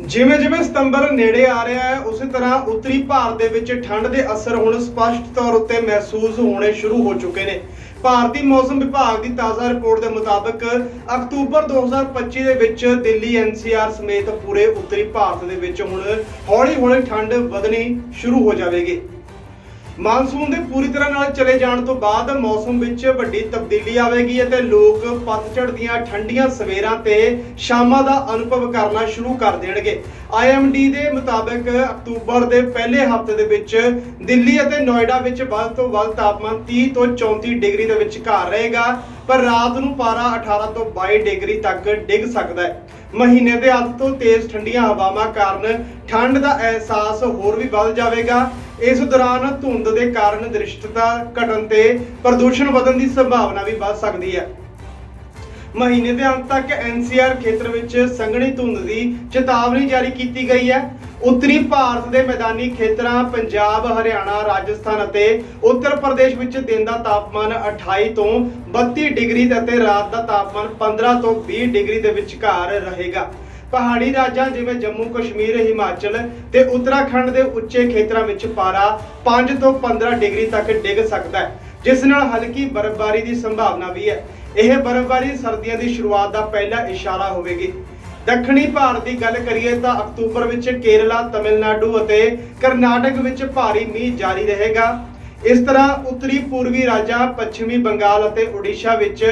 ਜਿਵੇਂ ਜਿਵੇਂ ਸਤੰਬਰ ਨੇੜੇ ਆ ਰਿਹਾ ਹੈ, ਉਸੇ ਤਰ੍ਹਾਂ ਉੱਤਰੀ ਭਾਰਤ ਦੇ ਵਿੱਚ ਠੰਡ ਦੇ ਅਸਰ ਹੁਣ ਸਪਸ਼ਟ ਤੌਰ ਉੱਤੇ ਮਹਿਸੂਸ ਹੋਣੇ ਸ਼ੁਰੂ ਹੋ ਚੁੱਕੇ ਨੇ। ਭਾਰਤੀ ਮੌਸਮ ਵਿਭਾਗ ਦੀ ਤਾਜ਼ਾ ਰਿਪੋਰਟ ਦੇ ਮੁਤਾਬਕ ਅਕਤੂਬਰ 2025 ਦੇ ਵਿੱਚ ਦਿੱਲੀ ਐਨਸੀਆਰ ਸਮੇਤ ਪੂਰੇ ਉੱਤਰੀ ਭਾਰਤ ਦੇ ਵਿੱਚ ਹੁਣ ਹੌਲੀ-ਹੌਲੀ ਠੰਡ ਵਧਣੀ ਸ਼ੁਰੂ ਹੋ ਜਾਵੇਗੀ। ਮਾਨਸੂਨ ਦੇ ਪੂਰੀ ਤਰ੍ਹਾਂ ਨਾਲ ਚਲੇ ਜਾਣ ਤੋਂ ਬਾਅਦ ਮੌਸਮ ਵਿੱਚ ਵੱਡੀ ਤਬਦੀਲੀ ਆਵੇਗੀ ਅਤੇ ਲੋਕ ਪਤਝੜ ਦੀਆਂ ਠੰਡੀਆਂ ਸਵੇਰਾਂ ਤੇ ਸ਼ਾਮਾਂ ਦਾ ਅਨੁਭਵ ਕਰਨਾ ਸ਼ੁਰੂ ਕਰ ਦੇਣਗੇ। ਆਈਐਮਡੀ ਦੇ ਮੁਤਾਬਕ ਅਕਤੂਬਰ ਦੇ ਪਹਿਲੇ ਹਫ਼ਤੇ ਦੇ ਵਿੱਚ ਦਿੱਲੀ ਅਤੇ ਨੋਇਡਾ ਵਿੱਚ ਵੱਧ ਤੋਂ ਵੱਧ ਤਾਪਮਾਨ 30 ਤੋਂ 34 ਡਿਗਰੀ ਦੇ ਵਿਚਕਾਰ ਰਹੇਗਾ, ਪਰ ਰਾਤ ਨੂੰ ਪਾਰਾ 18 ਤੋਂ 22 ਡਿਗਰੀ ਤੱਕ ਡਿੱਗ ਸਕਦਾ ਹੈ। ਮਹੀਨੇ ਦੇ ਅੰਤ ਤੋਂ ਤੇਜ਼ ਠੰਡੀਆਂ ਹਵਾਵਾਂ ਕਾਰਨ ਠੰਡ ਦਾ ਅਹਿਸਾਸ ਹੋਰ ਵੀ ਵੱਧ ਜਾਵੇਗਾ। ਇਸ ਦੌਰਾਨ ਧੁੰਦ ਦੇ ਕਾਰਨ ਦ੍ਰਿਸ਼ਟਤਾ ਘਟਣ ਤੇ ਪ੍ਰਦੂਸ਼ਣ ਵਧਣ ਦੀ ਸੰਭਾਵਨਾ ਵੀ ਵੱਧ ਸਕਦੀ ਹੈ। ਮਹੀਨੇ ਦੇ ਅੰਤ ਤੱਕ ਐਨਸੀਆਰ ਖੇਤਰ ਵਿੱਚ ਸੰਘਣੀ ਧੁੰਦ ਦੀ ਚੇਤਾਵਨੀ ਜਾਰੀ ਕੀਤੀ ਗਈ ਹੈ। ਉੱਤਰੀ ਭਾਰਤ ਦੇ ਮੈਦਾਨੀ ਖੇਤਰਾਂ ਪੰਜਾਬ, ਹਰਿਆਣਾ, ਰਾਜਸਥਾਨ ਅਤੇ ਉੱਤਰ ਪ੍ਰਦੇਸ਼ ਵਿੱਚ ਦਿਨ ਦਾ ਤਾਪਮਾਨ 28 ਤੋਂ 32 ਡਿਗਰੀ ਅਤੇ ਰਾਤ ਦਾ ਤਾਪਮਾਨ 15 ਤੋਂ 20 ਡਿਗਰੀ ਦੇ ਵਿਚਕਾਰ ਰਹੇਗਾ। ਪਹਾੜੀ ਰਾਜਾਂ ਜਿਵੇਂ ਜੰਮੂ, ਕਸ਼ਮੀਰ, ਹਿਮਾਚਲ ਤੇ ਉੱਤਰਾਖੰਡ ਦੇ ਉੱਚੇ ਖੇਤਰਾਂ ਵਿੱਚ ਪਾਰਾ 5 ਤੋਂ 15 ਡਿਗਰੀ ਤੱਕ ਡਿੱਗ ਸਕਦਾ ਹੈ, ਜਿਸ ਨਾਲ ਹਲਕੀ ਬਰਫ਼ਬਾਰੀ ਦੀ ਸੰਭਾਵਨਾ ਵੀ ਹੈ। ਇਹ ਬਰਫ਼ਬਾਰੀ ਸਰਦੀਆਂ ਦੀ ਸ਼ੁਰੂਆਤ ਦਾ ਪਹਿਲਾ ਇਸ਼ਾਰਾ ਹੋਵੇਗੀ। ਦੱਖਣੀ ਭਾਰਤ ਦੀ ਗੱਲ ਕਰੀਏ ਤਾਂ ਅਕਤੂਬਰ ਵਿੱਚ ਕੇਰਲਾ, ਤਮਿਲਨਾਡੂ ਅਤੇ ਕਰਨਾਟਕ ਵਿੱਚ ਭਾਰੀ ਮੀਂਹ ਜਾਰੀ ਰਹੇਗਾ। ਇਸ ਤਰ੍ਹਾਂ ਉੱਤਰੀ ਪੂਰਬੀ ਰਾਜਾਂ, ਪੱਛਮੀ ਬੰਗਾਲ ਅਤੇ ਓਡੀਸ਼ਾ ਵਿੱਚ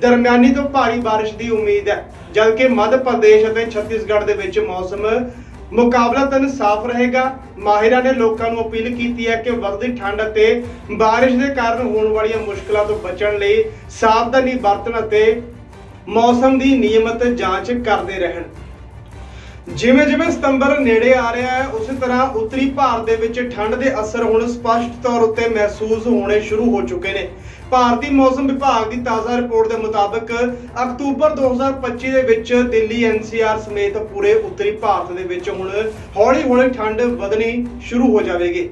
ਦਰਮਿਆਨੀ ਤੋਂ ਭਾਰੀ ਬਾਰਿਸ਼ ਦੀ ਉਮੀਦ ਹੈ। ਜਦਕਿ ਮੱਧ ਪ੍ਰਦੇਸ਼ ਅਤੇ ਛੱਤੀਸਗੜ੍ਹ ਦੇ ਵਿੱਚ ਮੌਸਮ ਮੁਕਾਬਲਤਨ ਸਾਫ਼ ਰਹੇਗਾ। ਮਾਹਿਰਾਂ ਨੇ ਲੋਕਾਂ ਨੂੰ ਅਪੀਲ ਕੀਤੀ ਹੈ ਕਿ ਵੱਧਦੀ ਠੰਡ ਅਤੇ ਬਾਰਿਸ਼ ਦੇ ਕਾਰਨ ਹੋਣ ਵਾਲੀਆਂ ਮੁਸ਼ਕਲਾਂ ਤੋਂ ਬਚਣ ਲਈ ਸਾਵਧਾਨੀ ਵਰਤਣ ਅਤੇ ਮੌਸਮ ਦੀ ਨਿਯਮਤ ਜਾਂਚ ਕਰਦੇ ਰਹਿਣ। ਜਿਵੇਂ ਜਿਵੇਂ ਸਤੰਬਰ ਨੇੜੇ ਆ ਰਿਹਾ ਹੈ, ਉਸੇ ਤਰ੍ਹਾਂ ਉੱਤਰੀ ਭਾਰਤ ਦੇ ਵਿੱਚ ਠੰਡ ਦੇ ਅਸਰ ਹੁਣ ਸਪਸ਼ਟ ਤੌਰ ਉੱਤੇ ਮਹਿਸੂਸ ਹੋਣੇ ਸ਼ੁਰੂ ਹੋ ਚੁੱਕੇ ਨੇ। ਭਾਰਤੀ ਮੌਸਮ ਵਿਭਾਗ ਦੀ ਤਾਜ਼ਾ ਰਿਪੋਰਟ ਦੇ ਮੁਤਾਬਕ ਅਕਤੂਬਰ 2025 ਦੇ ਵਿੱਚ ਦਿੱਲੀ ਐਨਸੀਆਰ ਸਮੇਤ ਪੂਰੇ ਉੱਤਰੀ ਭਾਰਤ ਦੇ ਵਿੱਚ ਹੁਣ ਹੌਲੀ-ਹੌਲੀ ਠੰਡ ਵਧਣੀ ਸ਼ੁਰੂ ਹੋ ਜਾਵੇਗੀ।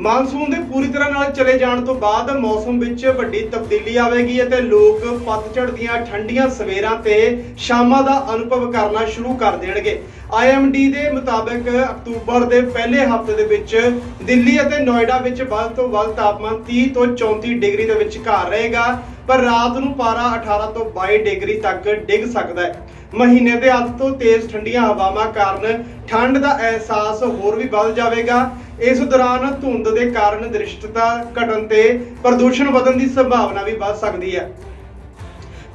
ਮਾਨਸੂਨ ਦੇ ਪੂਰੀ ਤਰ੍ਹਾਂ ਨਾਲ ਚਲੇ ਜਾਣ ਤੋਂ ਬਾਅਦ ਮੌਸਮ ਵਿੱਚ ਵੱਡੀ ਤਬਦੀਲੀ ਆਵੇਗੀ ਅਤੇ ਲੋਕ ਪਤਝੜ ਦੀਆਂ ਠੰਡੀਆਂ ਸਵੇਰਾਂ ਤੇ ਸ਼ਾਮਾਂ ਦਾ ਅਨੁਭਵ ਕਰਨਾ ਸ਼ੁਰੂ ਕਰ ਦੇਣਗੇ। ਆਈਐਮਡੀ ਦੇ ਮੁਤਾਬਕ ਅਕਤੂਬਰ ਦੇ ਪਹਿਲੇ ਹਫ਼ਤੇ ਦੇ ਵਿੱਚ ਦਿੱਲੀ ਅਤੇ ਨੋਇਡਾ ਵਿੱਚ ਵੱਧ ਤੋਂ ਵੱਧ ਤਾਪਮਾਨ 30 ਤੋਂ 34 ਡਿਗਰੀ ਦੇ ਵਿਚਕਾਰ ਰਹੇਗਾ। ਪਰ ਰਾਤ ਨੂੰ ਪਾਰਾ 18 ਤੋਂ 22 ਡਿਗਰੀ ਤੱਕ ਡਿੱਗ ਸਕਦਾ ਹੈ। ਮਹੀਨੇ ਦੇ ਅੰਤ ਤੋਂ ਤੇਜ਼ ਠੰਡੀਆਂ ਹਵਾਵਾਂ ਕਾਰਨ ਠੰਡ ਦਾ ਅਹਿਸਾਸ ਹੋਰ ਵੀ ਵੱਧ ਜਾਵੇਗਾ। ਇਸ ਦੌਰਾਨ ਧੁੰਦ ਦੇ ਕਾਰਨ ਦ੍ਰਿਸ਼ਟਤਾ ਘਟਣ ਤੇ ਪ੍ਰਦੂਸ਼ਣ ਵਧਣ ਦੀ ਸੰਭਾਵਨਾ ਵੀ ਵੱਧ ਸਕਦੀ ਹੈ।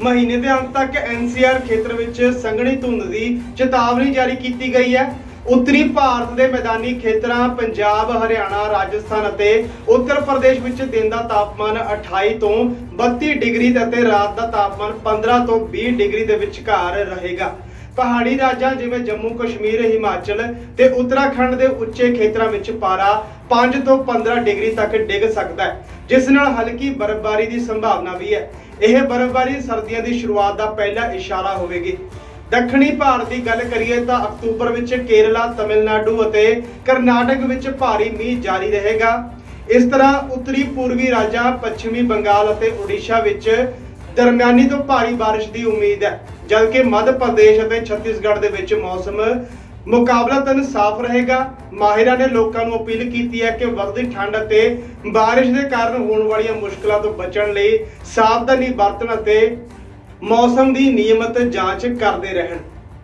ਮਹੀਨੇ ਦੇ ਅੰਤ ਤੱਕ ਐਨਸੀਆਰ ਖੇਤਰ ਵਿੱਚ ਸੰਘਣੀ ਧੁੰਦ ਦੀ ਚੇਤਾਵਨੀ ਜਾਰੀ ਕੀਤੀ ਗਈ ਹੈ। ਉੱਤਰੀ ਭਾਰਤ ਦੇ ਮੈਦਾਨੀ ਖੇਤਰਾਂ ਪੰਜਾਬ, ਹਰਿਆਣਾ, ਰਾਜਸਥਾਨ ਅਤੇ ਉੱਤਰ ਪ੍ਰਦੇਸ਼ ਵਿੱਚ ਦਿਨ ਦਾ ਤਾਪਮਾਨ 28 ਤੋਂ 32 ਡਿਗਰੀ ਅਤੇ ਰਾਤ ਦਾ ਤਾਪਮਾਨ 15 ਤੋਂ 20 ਡਿਗਰੀ ਦੇ ਵਿਚਕਾਰ ਰਹੇਗਾ। ਪਹਾੜੀ ਰਾਜਾਂ ਜਿਵੇਂ ਜੰਮੂ, ਕਸ਼ਮੀਰ, ਹਿਮਾਚਲ ਤੇ ਉੱਤਰਾਖੰਡ ਦੇ ਉੱਚੇ ਖੇਤਰਾਂ ਵਿੱਚ ਪਾਰਾ 5 ਤੋਂ 15 ਡਿਗਰੀ ਤੱਕ ਡਿੱਗ ਸਕਦਾ ਹੈ, ਜਿਸ ਨਾਲ ਹਲਕੀ ਬਰਫ਼ਬਾਰੀ ਦੀ ਸੰਭਾਵਨਾ ਵੀ ਹੈ। ਇਹ ਬਰਫ਼ਬਾਰੀ ਸਰਦੀਆਂ ਦੀ ਸ਼ੁਰੂਆਤ ਦਾ ਪਹਿਲਾ ਇਸ਼ਾਰਾ ਹੋਵੇਗੀ। ਦੱਖਣੀ ਭਾਰਤ ਦੀ ਗੱਲ ਕਰੀਏ ਤਾਂ ਅਕਤੂਬਰ ਵਿੱਚ ਕੇਰਲਾ, ਤਮਿਲਨਾਡੂ ਅਤੇ ਕਰਨਾਟਕ ਵਿੱਚ ਭਾਰੀ ਮੀਂਹ ਜਾਰੀ ਰਹੇਗਾ। ਇਸ ਤਰ੍ਹਾਂ ਉੱਤਰੀ ਪੂਰਬੀ ਰਾਜਾਂ, ਪੱਛਮੀ ਬੰਗਾਲ ਅਤੇ ਓਡੀਸ਼ਾ ਵਿੱਚ ਦਰਮਿਆਨੀ ਤੋਂ ਭਾਰੀ ਬਾਰਿਸ਼ ਦੀ ਉਮੀਦ ਹੈ, ਜਦਕਿ ਮੱਧ ਪ੍ਰਦੇਸ਼ ਅਤੇ ਛੱਤੀਸਗੜ੍ਹ ਦੇ ਵਿੱਚ ਮੌਸਮ ਮੁਕਾਬਲਤਨ ਸਾਫ਼ ਰਹੇਗਾ। ਮਾਹਿਰਾਂ ਨੇ ਲੋਕਾਂ ਨੂੰ ਅਪੀਲ ਕੀਤੀ ਹੈ ਕਿ ਵੱਧਦੀ ਠੰਡ ਅਤੇ ਬਾਰਿਸ਼ ਦੇ ਕਾਰਨ ਹੋਣ ਵਾਲੀਆਂ ਮੁਸ਼ਕਲਾਂ ਤੋਂ ਬਚਣ ਲਈ ਸਾਵਧਾਨੀ ਵਰਤਣ ਅਤੇ ਮੌਸਮ ਦੀ ਨਿਯਮਤ ਜਾਂਚ ਕਰਦੇ ਰਹਿਣ।